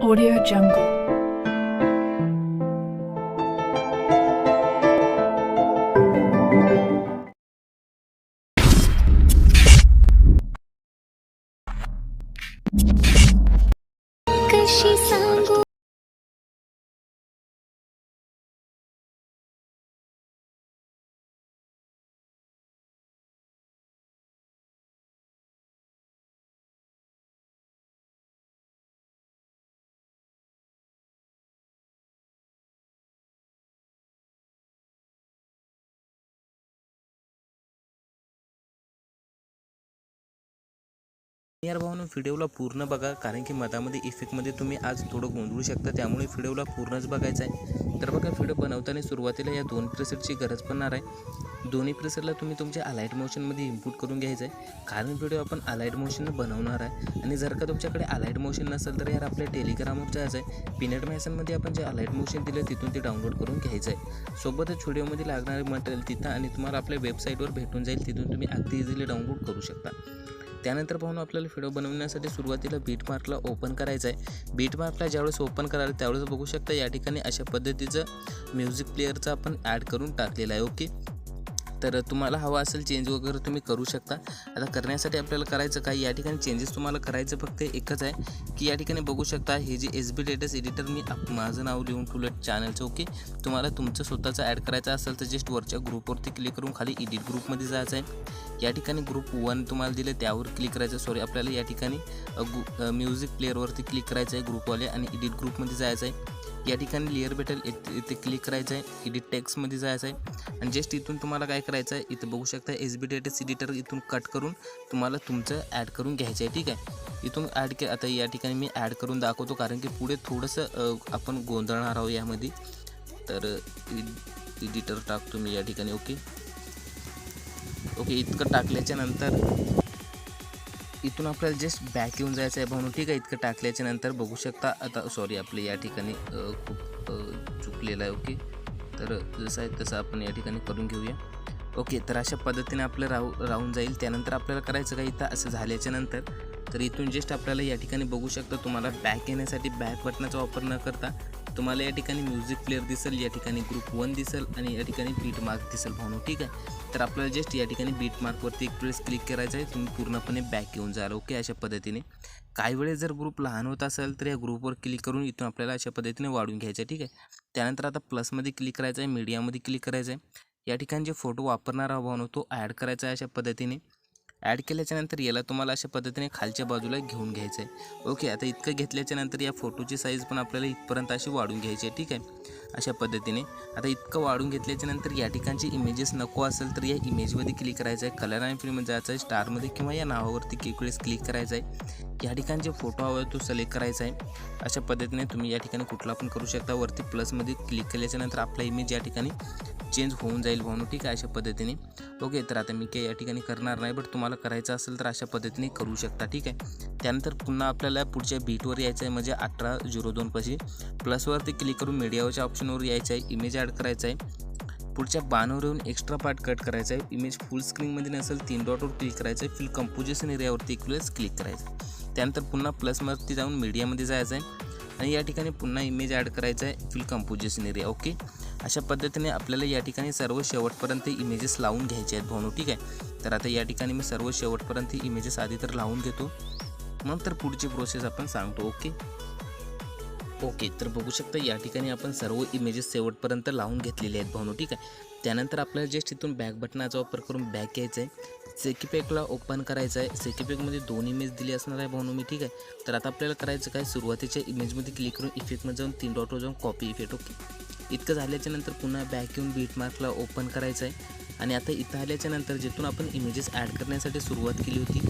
Audio jungle. यार भाऊनो व्हिडिओला पूर्ण बघा कारण की मधामध्ये इफेक्टमध्ये तुम्ही आज थोडं गोंधळू शकता त्यामुळे व्हिडिओला पूर्णच बघायचं आहे तर बघा व्हिडिओ बनवताना सुरुवातीला या दोन प्रेसरची गरज पडणार आहे. दोन्ही प्रेसरला तुम्ही तुमच्या अलाईट मोशनमध्ये इनपुट करून घ्यायचं आहे कारण व्हिडिओ आपण अलाईट मोशननं बनवणार आहे. आणि जर का तुमच्याकडे अलाईट मोशन नसेल तर यार आपल्या टेलिग्रामवर जायचं आहे पिनेट मॅसनमध्ये आपण जे अलाईट मोशन दिलं तिथून ते डाउनलोड करून घ्यायचं आहे सोबतच व्हिडिओमध्ये लागणारे मटेरियल तिथं आणि तुम्हाला आपल्या वेबसाईटवर भेटून जाईल तिथून तुम्ही अगदी इझिली डाउनलोड करू शकता. त्यानंतर पाहून आपल्याला व्हिडिओ बनवण्यासाठी सुरुवातीला बीट मार्कला ओपन करायचं आहे. बीट मार्कला ज्यावेळेस ओपन कराल त्यावेळेस बघू शकता या ठिकाणी अशा पद्धतीचं म्युझिक प्लेअरचं आपण ॲड करून टाकलेलं आहे ओके तर तुम्हाला हवा असेल चेंज वगैरे तुम्ही करू शकता. आता करण्यासाठी आपल्याला करायचं काय? या ठिकाणी चेंजेस तुम्हाला करायचं फक्त एकच आहे की या ठिकाणी बघू शकता हे जे एस बी लेटेस्ट एडिटर मी माझं नाव लिहून ठेवलं चॅनलचं ओके तुम्हाला तुमचं स्वतःचं ॲड करायचं असेल तर जस्ट वरच्या ग्रुपवरती क्लिक करून खाली एडिट ग्रुपमध्ये जायचं आहे. या ठिकाणी ग्रुप वन तुम्हाला दिलं त्यावर क्लिक करायचं सॉरी आपल्याला या ठिकाणी म्युझिक प्लेअरवरती क्लिक करायचं आहे ग्रुपवाले आणि एडिट ग्रुपमध्ये जायचं आहे. या ठिकाणी लेअर भेटेल इथे इथे क्लिक करायचं आहे एडिट टेक्समध्ये जायचं आहे आणि जस्ट इथून तुम्हाला काय करायचं आहे इथं बघू शकता एस बी डेटेस एडिटर इथून कट करून तुम्हाला तुमचं ॲड करून घ्यायचं आहे ठीक आहे? इथून ॲड के आता या ठिकाणी मी ॲड करून दाखवतो कारण की पुढे थोडंसं आपण गोंधळणार आहोत यामध्ये. तर एडिटर टाकतो मी या ठिकाणी ओके ओके इतकं टाकल्याच्या नंतर इथून आपल्याला जस्ट बॅक येऊन जायचं आहे म्हणून ठीक आहे इतकं टाकल्याच्या नंतर बघू शकता. आता सॉरी आपलं या ठिकाणी खूप चुकलेलं आहे ओके? तर जसं आहे तसं आपण या ठिकाणी करून घेऊया. ओके तर अशा पद्धतीने आपलं राहू राहून जाईल. त्यानंतर आपल्याला करायचं काय इथं? असं झाल्याच्यानंतर. तर इथून जस्ट आपल्याला या ठिकाणी बघू शकता तुम्हाला बॅक येण्यासाठी बॅक बटनाचा वापर न करता तुम्हाला या ठिकाणी म्युझिक प्लेअर दिसेल या ठिकाणी ग्रुप वन दिसेल आणि या ठिकाणी बीट मार्क दिसेल भावनो ठीक आहे? तर आपल्याला जस्ट या ठिकाणी बीट मार्कवरती एक वेळेस क्लिक करायचं आहे. तुम्ही पूर्णपणे बॅक येऊन जाल ओके अशा पद्धतीने. काही वेळेस जर ग्रुप लहान होत असेल तर या ग्रुपवर क्लिक करून इथून आपल्याला अशा पद्धतीने वाढून घ्यायचं आहे ठीक आहे? त्यानंतर आता प्लसमध्ये क्लिक करायचं आहे मीडियामध्ये क्लिक करायचं आहे. या ठिकाणी जे फोटो वापरणार आहोत भावनो तो ॲड करायचा आहे अशा पद्धतीने. ॲड केल्याच्यानंतर याला तुम्हाला अशा पद्धतीने खालच्या बाजूला घेऊन घ्यायचं आहे ओके आता इतकं घेतल्याच्यानंतर या फोटोची साईज पण आपल्याला इथपर्यंत अशी वाढून घ्यायची आहे. ठीक आहे? अशा पद्धतीने. आता इतकं वाढून घेतल्याच्या नंतर या ठिकाणचे इमेजेस नको असेल तर या इमेजमध्ये क्लिक करायचं आहे कलर आणि फ्रीमध्ये जायचं आहे स्टारमध्ये किंवा या नावावरती एक वेळेस क्लिक करायचं आहे या ठिकाणचे जे फोटो हवा आहे तो सिलेक्ट करायचा आहे अशा पद्धतीने तुम्ही या ठिकाणी कुठला पण करू शकता. वरती प्लसमध्ये क्लिक केल्याच्यानंतर आपला इमेज या ठिकाणी चेंज होऊन जाईल म्हणून ठीक आहे? अशा पद्धतीने. ओके तर आता मी काही या ठिकाणी करणार नाही बट तुम्हाला करायचं असेल तर अशा पद्धतीने करू शकता ठीक आहे? त्यानंतर पुन्हा आपल्याला पुढच्या बीटवर यायचं आहे म्हणजे अठरा झिरो दोनपाशी प्लसवरती क्लिक करून मीडियावरच्या ऑप्शन ऑप्शनवर यायचं आहे इमेज ॲड करायचं आहे पुढच्या बानवर येऊन एक्स्ट्रा पार्ट कट करायचा आहे इमेज फुल स्क्रीनमध्ये नसेल तीन डॉटवर क्लिक करायचं आहे फिल कंपोजिशन एरियावरती एक वेळेस क्लिक करायचं आहे त्यानंतर पुन्हा प्लसवरती जाऊन मीडियामध्ये जायचं आहे आणि या ठिकाणी पुन्हा इमेज ॲड करायचं आहे फिल कंपोजिशन एरिया ओके अशा पद्धतीने आपल्याला या ठिकाणी सर्व शेवटपर्यंत इमेजेस लावून घ्यायचे आहेत भावनो ठीक आहे? तर आता या ठिकाणी मी सर्व शेवटपर्यंत इमेजेस आधी तर लावून घेतो. नंतर पुढची प्रोसेस आपण सांगतो ओके ओके तर बघू शकता या ठिकाणी आपण सर्व इमेजेस शेवटपर्यंत लावून घेतलेले आहेत भावनो ठीक आहे? त्यानंतर आपल्याला जस्ट इथून बॅक बटनाचा वापर करून बॅक घ्यायचा आहे. सेकीपॅकला ओपन करायचं आहे. सेकीपॅकमध्ये दोन इमेज दिली असणार आहे भावनो मी ठीक आहे? तर आता आपल्याला करायचं काय? सुरुवातीच्या इमेजमध्ये क्लिक करून इफेक्टमध्ये जाऊन तीन डॉटवर जाऊन कॉपी इफेक्ट ओके इतकं झाल्याच्यानंतर पुन्हा बॅक येऊन बीट मार्कला ओपन करायचं आहे. आणि आता इथं आल्याच्यानंतर जिथून आपण इमेजेस ॲड करण्यासाठी सुरुवात केली होती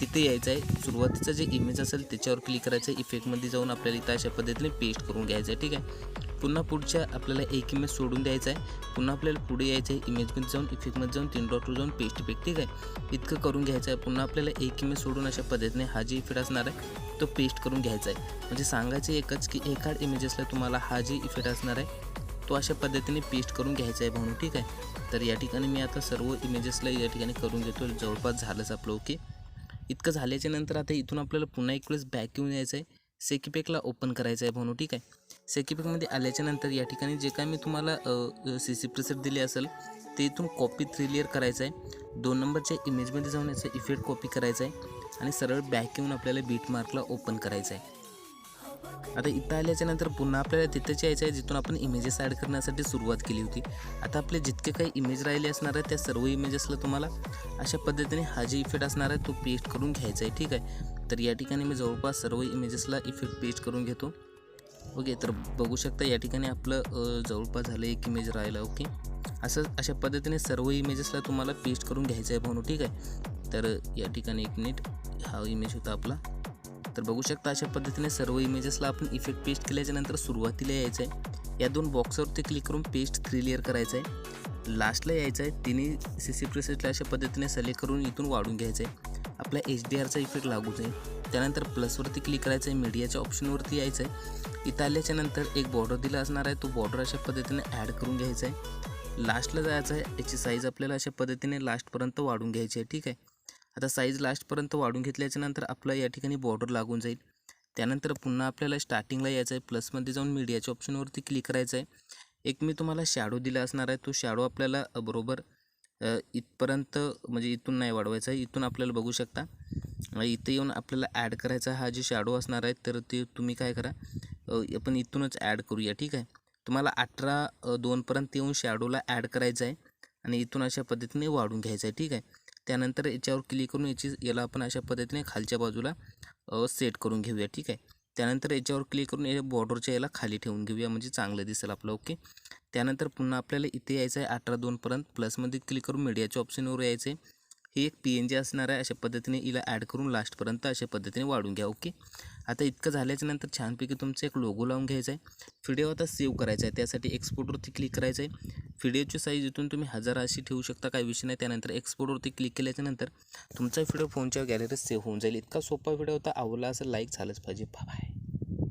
तिथे यायचं आहे सुरुवातीचं जे इमेज असेल त्याच्यावर क्लिक करायचं आहे इफेक्टमध्ये जाऊन आपल्याला इथं अशा पद्धतीने पेस्ट करून घ्यायचं आहे ठीक आहे? पुन्हा पुढच्या आपल्याला एक इमेज सोडून द्यायचा आहे पुन्हा आपल्याला पुढे यायचं आहे इमेजमध्ये जाऊन इफेक्टमध्ये जाऊन तीन डॉटवर जाऊन पेस्ट इफेक्ट ठीक आहे? इतकं करून घ्यायचं आहे पुन्हा आपल्याला एक इमेज सोडून अशा पद्धतीने हा जे इफेक्ट असणार आहे तो पेस्ट करून घ्यायचा आहे म्हणजे सांगायचं एकच की एखाद इमेजेसला तुम्हाला हा जे इफेक्ट असणार आहे तो अशा पद्धतीने पेस्ट करून घ्यायचा आहे म्हणून ठीक आहे? तर या ठिकाणी मी आता सर्व इमेजेसला या ठिकाणी करून घेतो जवळपास झालंच आपलं ओके? इतकं झाल्याच्यानंतर आता इथून आपल्याला पुन्हा एक वेळेस बॅक येऊन यायचं आहे. सेकीपॅकला ओपन करायचं आहे म्हणून ठीक आहे? सेकीपॅकमध्ये आल्याच्यानंतर या ठिकाणी जे काय मी तुम्हाला सी सी प्रेसेट दिले असेल ते इथून कॉपी थ्री लेअर करायचं आहे. दोन नंबरच्या इमेजमध्ये जाऊन याचा इफेक्ट कॉपी करायचा आहे. आणि सरळ बॅक येऊन आपल्याला बीट मार्कला ओपन करायचं आहे. आता इथं आल्याच्यानंतर पुन्हा आपल्याला तिथंच यायचं आहे जिथून आपण इमेजेस ॲड करण्यासाठी सुरुवात केली होती. आता आपले जितके काही इमेज राहिले असणार आहेत त्या सर्व इमेजेसला तुम्हाला अशा पद्धतीने हा जे इफेक्ट असणार आहे तो पेस्ट करून घ्यायचा आहे ठीक आहे? तर या ठिकाणी मी जवळपास सर्व इमेजेसला इफेक्ट पेस्ट करून घेतो. ओके तर बघू शकता या ठिकाणी आपलं जवळपास झालं एक इमेज राहिलं ओके असं अशा पद्धतीने सर्व इमेजेसला तुम्हाला पेस्ट करून घ्यायचं आहे म्हणून ठीक आहे? तर या ठिकाणी एक मिनिट हा इमेज होता आपला. तर बघू शकता अशा पद्धतीने सर्व इमेजेसला आपण इफेक्ट पेस्ट केल्याच्यानंतर सुरुवातीला यायचं आहे या दोन बॉक्सवरती क्लिक करून पेस्ट थ्री लेअर करायचं आहे लास्टला यायचं आहे तिन्ही सी सी प्रेसेसला अशा पद्धतीने सिलेक्ट करून इथून वाढून घ्यायचं आहे आपला एच डी आरचा इफेक्ट लागू जाईल त्यानंतर प्लसवरती क्लिक करायचं आहे मीडियाच्या ऑप्शनवरती यायचं आहे इथं आल्याच्यानंतर एक बॉर्डर दिला असणार आहे तो बॉर्डर अशा पद्धतीने ॲड करून घ्यायचा आहे लास्टला जायचं आहे याची साईज आपल्याला अशा पद्धतीने लास्टपर्यंत वाढून घ्यायची आहे ठीक आहे. आता साईज लास्टपर्यंत वाढून घेतल्याच्या नंतर आपला या ठिकाणी बॉर्डर लागून जाईल. त्यानंतर पुन्हा आपल्याला स्टार्टिंगला यायचं आहे प्लसमध्ये जाऊन मीडियाच्या ऑप्शनवरती क्लिक करायचं आहे एक मी तुम्हाला शॅडो दिला असणार आहे तो शॅडो आपल्याला बरोबर इथपर्यंत म्हणजे इथून नाही वाढवायचा आहे इथून आपल्याला बघू शकता. इथं इथे येऊन आपल्याला ॲड करायचा हा जे शॅडो असणार आहे तर ते तुम्ही काय करा आपण इथूनच ॲड करूया ठीक आहे? तुम्हाला अठरा दोनपर्यंत येऊन शॅडोला ॲड करायचं आहे आणि इथून अशा पद्धतीने वाढून घ्यायचं आहे ठीक आहे? त्यानंतर याच्यावर क्लिक करून याची याला आपण अशा पद्धतीने खालच्या बाजूला सेट करून घेऊया ठीक आहे? त्यानंतर याच्यावर क्लिक करून या बॉर्डरच्या याला खाली ठेवून घेऊया म्हणजे चांगलं दिसेल आपलं ओके त्यानंतर पुन्हा आपल्याला इथे यायचं आहे अठरा दोनपर्यंत प्लसमध्ये क्लिक करून मीडियाच्या ऑप्शनवर यायचं आहे ही एक पी एन जी असणार आहे. अशा पद्धतीने हिला ॲड करून लास्टपर्यंत अशा पद्धतीने वाढून घ्या. ओके आता इतकं झाल्याच्यानंतर छानपैकी तुमचं एक लोगो लावून घ्यायचा आहे. व्हिडिओ आता सेव्ह करायचा आहे. त्यासाठी एक्सपोर्टवरती क्लिक करायचं आहे. व्हिडिओची साईज इथून तुम्ही हजार अशी ठेवू शकता. काही विषय नाही. त्यानंतर एक्सपोर्टवरती क्लिक केल्याच्यानंतर तुमचा व्हिडिओ फोनच्या गॅलरीत सेव्ह होऊन जाईल. इतका सोपा व्हिडिओ होता. आवडला असं लाईक झालंच पाहिजे. बाय